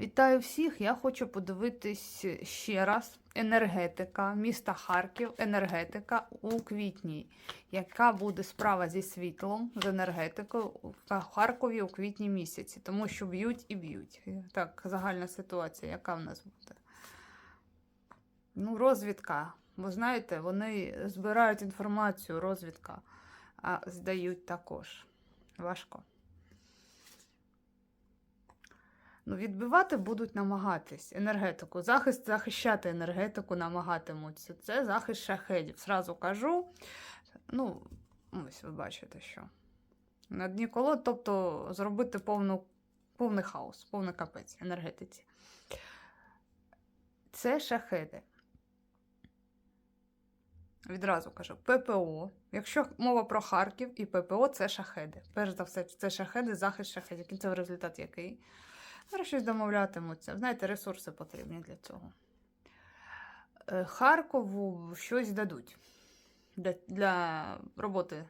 Вітаю всіх! Я хочу подивитись ще раз енергетика міста Харків, енергетика у квітні. Яка буде справа зі світлом, з енергетикою в Харкові у квітні місяці, тому що б'ють і б'ють. Так, загальна ситуація, яка в нас буде? Ну, розвідка. Ви знаєте, вони збирають інформацію, розвідка, а здають також. Важко. Ну, відбивати будуть намагатись енергетику. Захист захищати енергетику намагатимуться. Це захист шахедів. Сразу кажу. Ну, ось ви бачите, що. На дні колод, тобто зробити повну, повний хаос, повний капець енергетиці. Це шахеди. Відразу кажу, ППО. Якщо мова про Харків і ППО, це шахеди. Перш за все, це шахеди, захист шахедів. Кінцевий результат який? Зараз щось домовлятимуться. Знаєте, ресурси потрібні для цього. Е, Харкову щось дадуть. Для, для роботи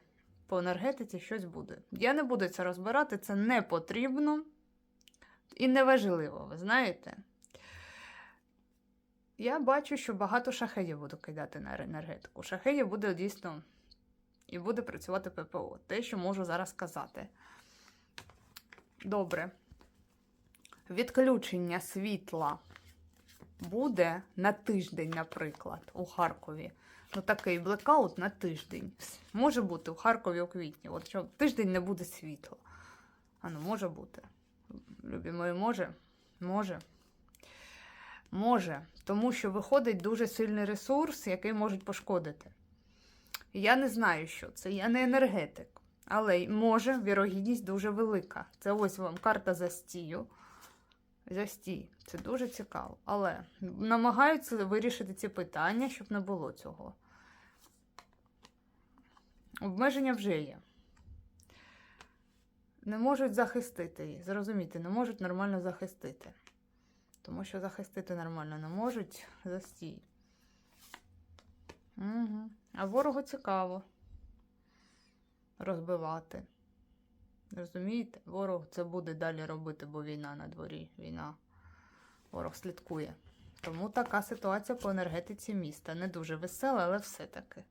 по енергетиці щось буде. Я не буду це розбирати, це не потрібно і неважливо, ви знаєте. Я бачу, що багато шахедів буду кидати на енергетику. Шахедів буде дійсно і буде працювати ППО. Те, що можу зараз сказати. Добре. Відключення світла буде на тиждень, наприклад, у Харкові. Ну, такий блекаут на тиждень. Може бути у Харкові у квітні. От що тиждень не буде світла. А ну, може бути. Любі мої, може? Може. Може. Тому що виходить дуже сильний ресурс, який можуть пошкодити. Я не знаю, що це. Я не енергетик. Але може вірогідність дуже велика. Це ось вам карта застію. Застій. Це дуже цікаво. Але намагаються вирішити ці питання, щоб не було цього. Обмеження вже є. Не можуть захистити їх. Зрозуміти, не можуть нормально захистити. Тому що захистити нормально не можуть застій. Угу. А ворогу цікаво розбивати. Розумієте? Ворог це буде далі робити, бо війна на дворі. Війна. Ворог слідкує. Тому така ситуація по енергетиці міста. Не дуже весела, але все-таки.